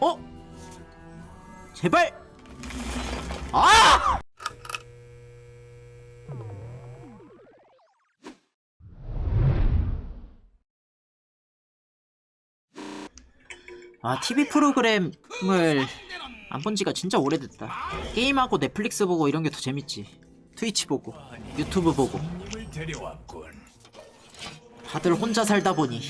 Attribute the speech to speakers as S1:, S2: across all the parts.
S1: 어? 제발! 아! 아, TV 프로그램을 안 본 지가 진짜 오래됐다. 게임하고 넷플릭스 보고 이런 게 더 재밌지. 트위치 보고, 유튜브 보고. 다들 혼자 살다 보니.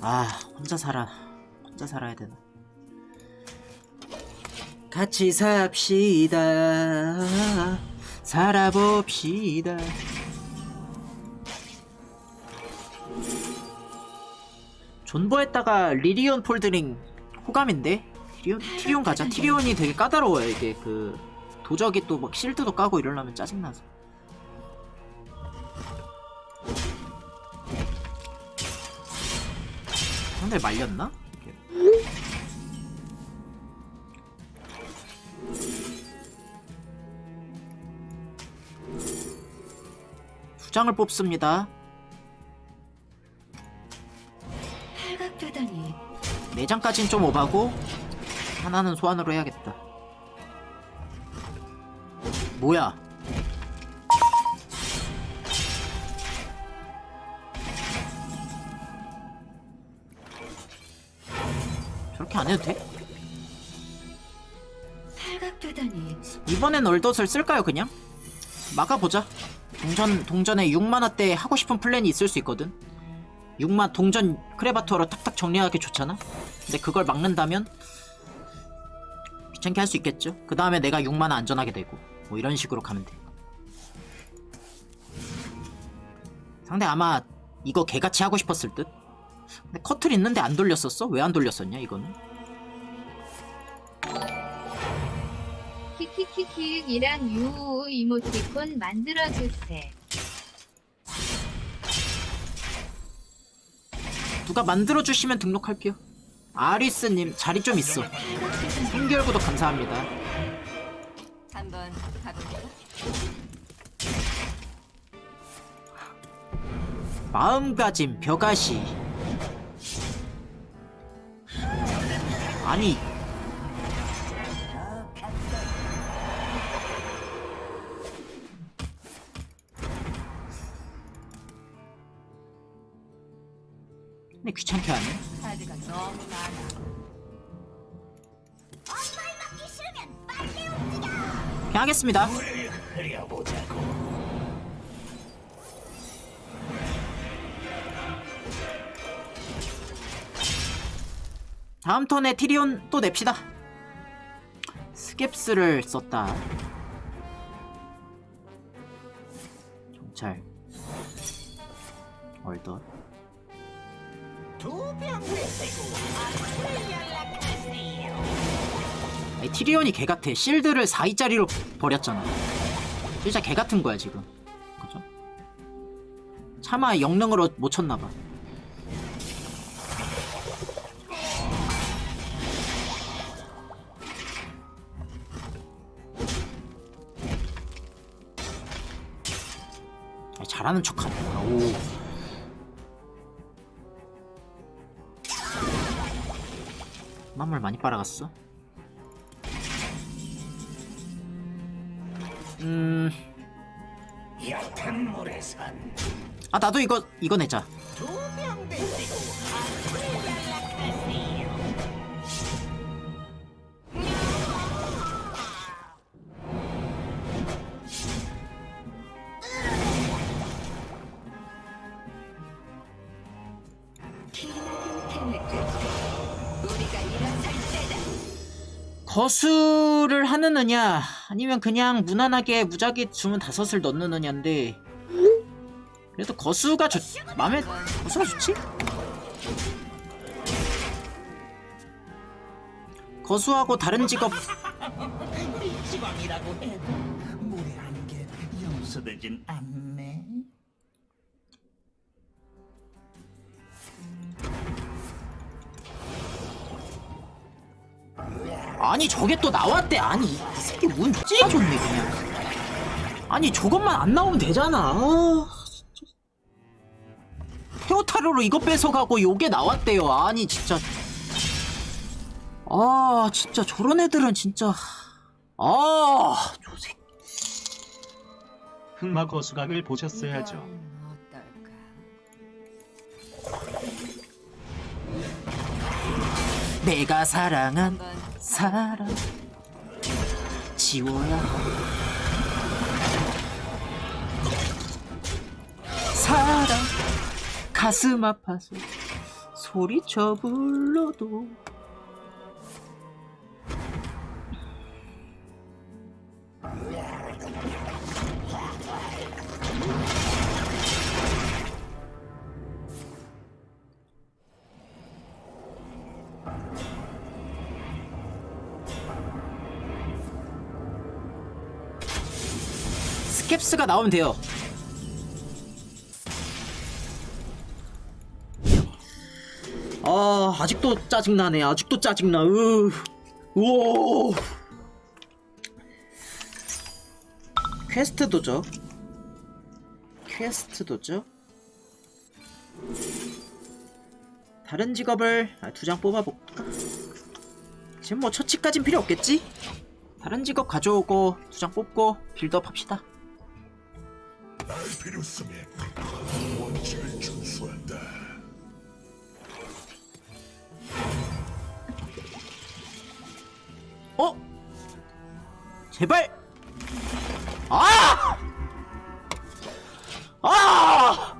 S1: 아, 혼자 살아. 혼자 살아야 되나. 같이 삽시다. 살아봅시다. 존버했다가 리리온 폴드링 호감인데? 티리온, 티리온 가자. 티리온이 되게 까다로워요, 이게. 그, 도적이 또 막 실드도 까고 이러려면 짜증나서. 상대 말렸나? 두 장을 뽑습니다. 네 장까진 좀 오바고 하나는 소환으로 해야겠다. 뭐야? 저렇게 안 해도 돼?
S2: 팔각대다니.
S1: 이번엔 얼덧을 쓸까요 그냥? 막아보자. 동전, 동전에 6만화 때 하고 싶은 플랜이 있을 수 있거든. 6만 동전 크레바토로 탁탁 정리하기 좋잖아? 근데 그걸 막는다면 귀찮게 할 수 있겠죠? 그 다음에 내가 6만화 안전하게 되고. 뭐 이런 식으로 가면 돼. 상대 아마 이거 개같이 하고 싶었을 듯 근데 커틀 있는데 안 돌렸었어? 왜 안 돌렸었냐 이거는
S3: 키키키키윽이랑 유우 이모티콘 만들어주세.
S1: 누가 만들어주시면 등록할게요. 아리스님 자리 좀 있어. 생결구도 감사합니다.
S2: 한번 가볼까?
S1: 마음가짐 벼가시. 아니 근데 귀찮게 하네.
S2: 카드가 너무 많아
S1: 그냥 하겠습니다.
S4: 불을 흐려보자고.
S1: 다음 턴에 티리온 또 냅시다. 스캡스를 썼다. 정찰. 얼덧. 아니, 티리온이 개 같아. 실드를 4위짜리로 버렸잖아. 진짜 개 같은 거야 지금. 그죠? 차마 영능으로 못 쳤나봐. 잘하는 척하네. 오. 만물 많이 빨아갔어. 음. 아 나도 이거 이거 내자. 거수를 하는 애냐 아니면 그냥 무난하게 무작위 주문 다섯을 넣는 애냐인데 그래도 거수가 좋 마음에 거수가 좋지? 거수하고 다른 직업
S4: 지방이라고 해도 무례한 게 용서되진 않네.
S1: 아니 저게 또 나왔대. 아니 이 새끼 운 찢어줬네 그냥. 아니 저것만 안 나오면 되잖아. 아, 진짜. 테오타로로 이거 뺏어가고 요게 나왔대요. 아니 진짜. 아 진짜 저런 애들은 진짜. 아 조색
S5: 흑마 거 수각을 보셨어야죠.
S1: 내가 사랑한 사람 지워야 사랑. 가슴 아파서 소리쳐 불러도 스캡스가 나오면 돼요. 아 아직도 짜증나네. 아직도 짜증나. 으. 우와. 퀘스트 도죠. 퀘스트 도죠. 다른 직업을 아, 두장 뽑아볼까? 지금 뭐 처치까진 필요 없겠지? 다른 직업 가져오고 두 장 뽑고 빌드업 합시다.
S4: 나의 필요성에 원칙을 준수한다.
S1: 어? 제발! 아! 아!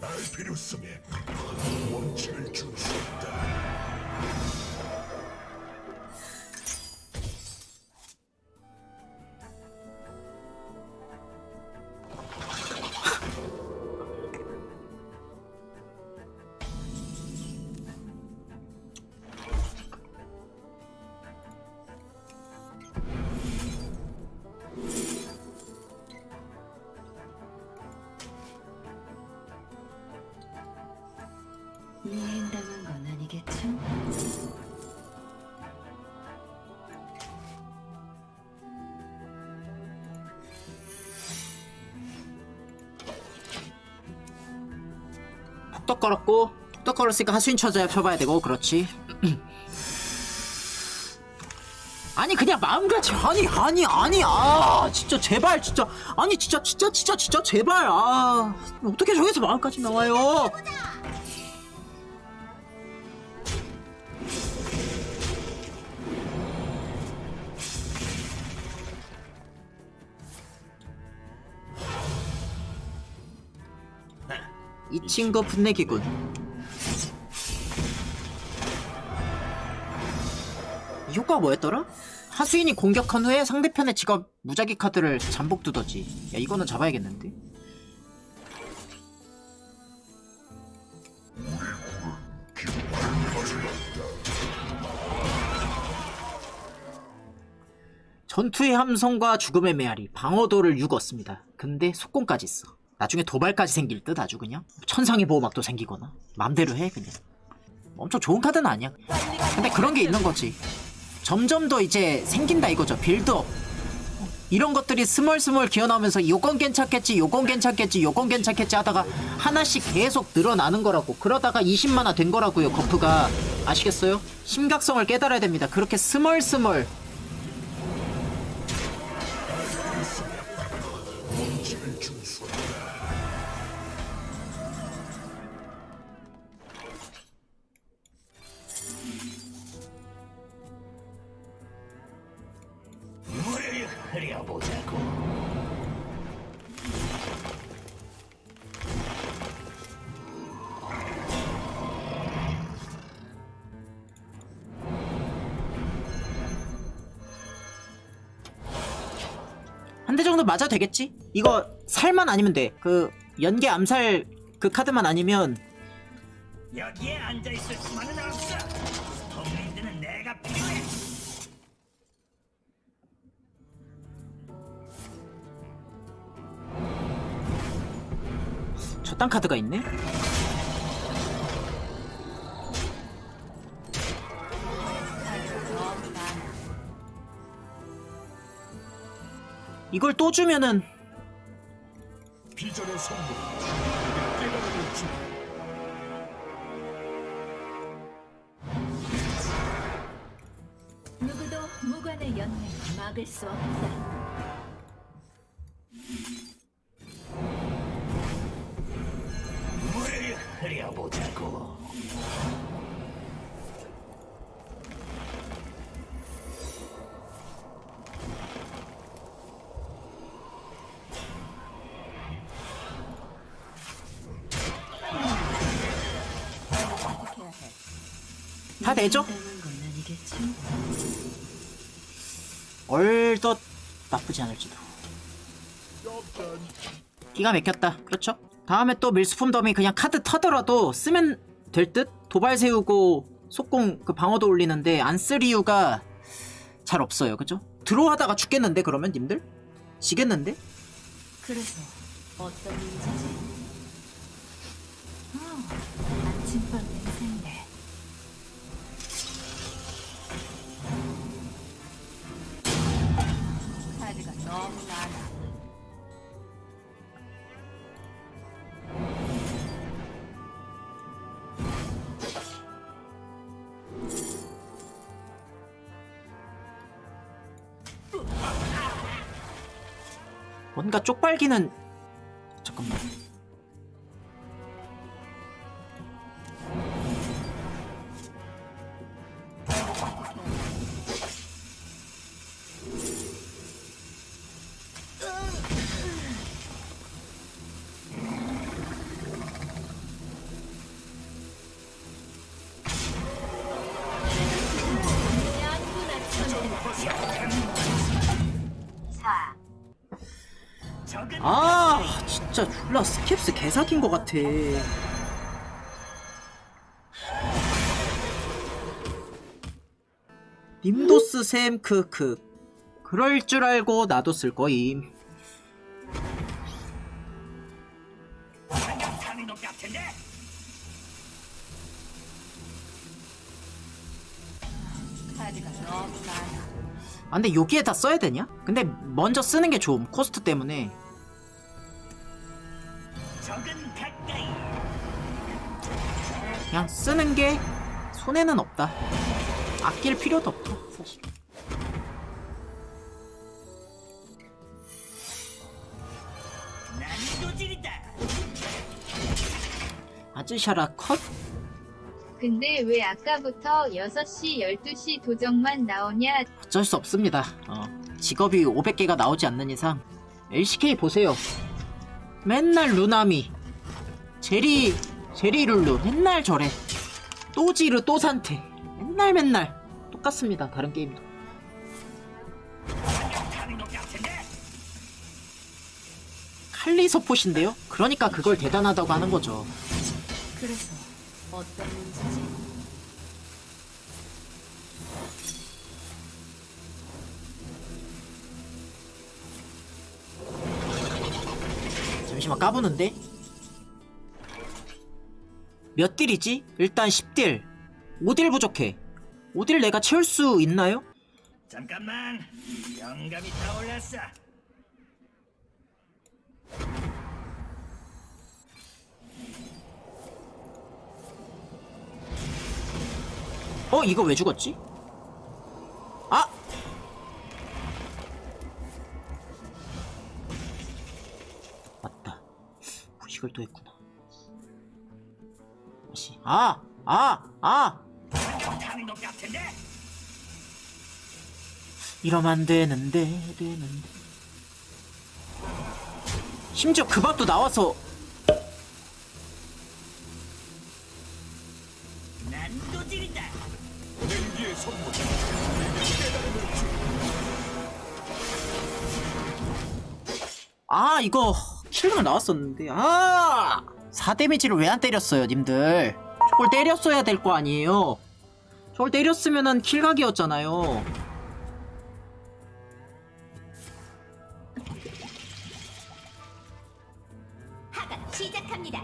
S4: 나의 필요성에 원칙을 준수한다.
S1: 푹떡 걸었고 푹떡 걸었으니까 하수인 쳐줘야 쳐봐야 되고 그렇지. 아니 그냥 마음가짐 아니 아니 아니 아 진짜 제발 진짜. 아니 진짜 진짜 진짜 진짜 제발 아. 어떻게 저기서 마음가짐 나와요 풋내기군. 이 효과가 뭐였더라? 하수인이 공격한 후에 상대편의 직업 무작위 카드를 잠복 두더지. 야 이거는 잡아야겠는데? 전투의 함성과 죽음의 메아리 방어도를 6 얻습니다. 근데 속공까지 있어 나중에 도발까지 생길 듯 아주 그냥? 천상의 보호막도 생기거나? 맘대로 해 그냥. 엄청 좋은 카드는 아니야. 근데 그런 게 있는 거지. 점점 더 이제 생긴다 이거죠 빌드업. 이런 것들이 스멀스멀 기어나오면서 요건 괜찮겠지 요건 괜찮겠지 요건 괜찮겠지 하다가 하나씩 계속 늘어나는 거라고. 그러다가 20만화 된 거라고요 거프가. 아시겠어요? 심각성을 깨달아야 됩니다. 그렇게 스멀스멀
S4: 한
S1: 대 정도 맞아도 되겠지? 이거 살만 아니면 돼 그 연계 암살 그 카드만 아니면
S4: 여기에 앉아 있을 수만은 없어. 스톰랜드는 내가 필요해.
S1: 저딴 카드가 있네? 이걸 또 주면은
S4: 비전의 선물. 깨달음을 주.
S2: 무관의 연맹 막을 수 없다.
S4: 물을 흐려보자고.
S1: 다 되죠? 얼덧 나쁘지 않을지도. 기가 막혔다. 그렇죠? 다음에 또 밀수품 더미 그냥 카드 터더라도 쓰면 될 듯? 도발 세우고 속공 그 방어도 올리는데 안 쓸 이유가 잘 없어요. 그죠? 드로우하다가 죽겠는데 그러면 님들? 지겠는데?
S2: 그래서 어떤 문제지? 아, 아침밥 냄
S1: 뭔가 쪽팔기는 진짜 졸라 스캡스 개사긴 것 같아. 님도스 샘 크크 그럴 줄 알고 나도 쓸 거임.
S2: 아
S1: 근데 여기에 다 써야 되냐? 근데 먼저 쓰는 게 좋음 코스트 때문에 그냥 쓰는 게 손해는 없다. 아낄 필요도 없다 사실. 아즈샤라 컷?
S3: 근데 왜 아까부터 6시, 12시 도정만 나오냐?
S1: 어쩔 수 없습니다. 어, 직업이 500개가 나오지 않는 이상 LCK 보세요. 맨날 루나미, 제리, 제리 룰루 맨날 저래. 또 지르 또 산테 맨날 맨날 똑같습니다. 다른 게임도. 칼리 서폿인데요? 그러니까 그걸 대단하다고 하는 거죠.
S2: 그래서 어떤 문제지?
S1: 잠시만 까부는데? 몇 딜이지? 일단 10딜. 5딜 부족해. 5딜 내가 채울 수 있나요?
S4: 잠깐만. 영감이 떠올랐어.
S1: 어 이거 왜 죽었지? 아! 맞다. 부식을 또 했구나. 아! 아! 아! 이러면 안 되는데, 되는데. 심지어 그 밥도 나와서. 아 이거 킬각 나왔었는데 아 4데미지를 왜 안 때렸어요 님들 저걸 때렸어야 될 거 아니에요 저걸 때렸으면은 킬각이었잖아요
S2: 시작합니다.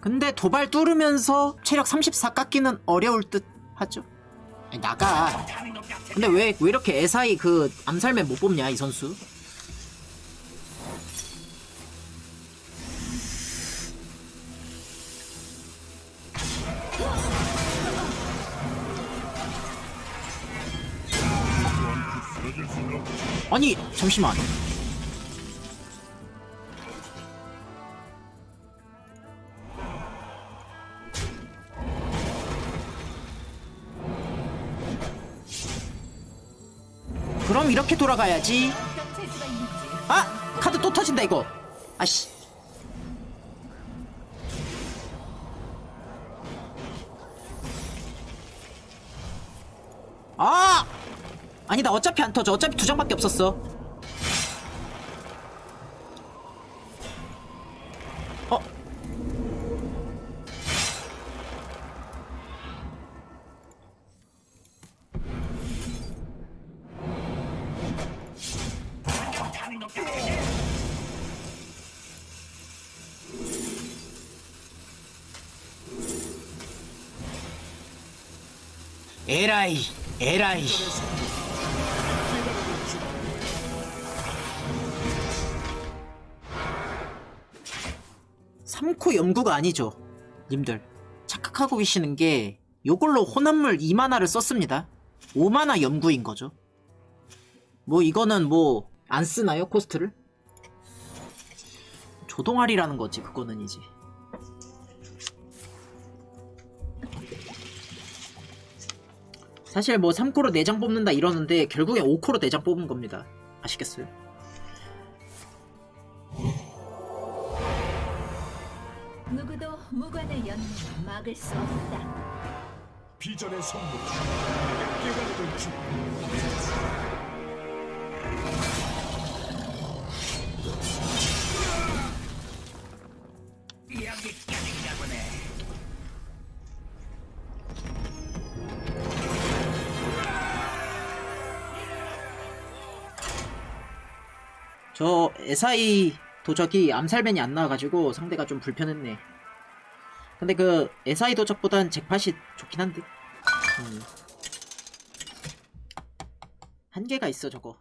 S1: 근데 도발 뚫으면서 체력 34 깎기는 어려울 듯 하죠 아니, 나가. 근데 왜, 왜 이렇게 에사이 그 암살맨 못 뽑냐 이 선수 아니 잠시만. 그럼 이렇게 돌아가야지. 아 카드 또 터진다 이거. 아씨. 아 아니다 어차피 안 터져. 어차피 두 장밖에 없었어. 어? 에라이 에라이 삼코 염구가 아니죠 님들 착각하고 계시는 게 요걸로 혼합물 2만화를 썼습니다 5만화 염구인 거죠 뭐 이거는 뭐 안 쓰나요 코스트를? 조동아리라는 거지 그거는 이제 사실 뭐 3코로 4장 뽑는다 이러는데 결국엔 5코로 4장 뽑은 겁니다. 아시겠어요?
S2: 무관의 연민을 막을 수 없다.
S6: 비전의 선물 내게 깨달음을 주
S4: 여기까지인가 보네
S1: 저 SI 도적이 암살벤이 안 나와가지고 상대가 좀 불편했네. 근데 그 SI 도적보단 잭팟이 좋긴 한데. 음. 한계가 있어 저거.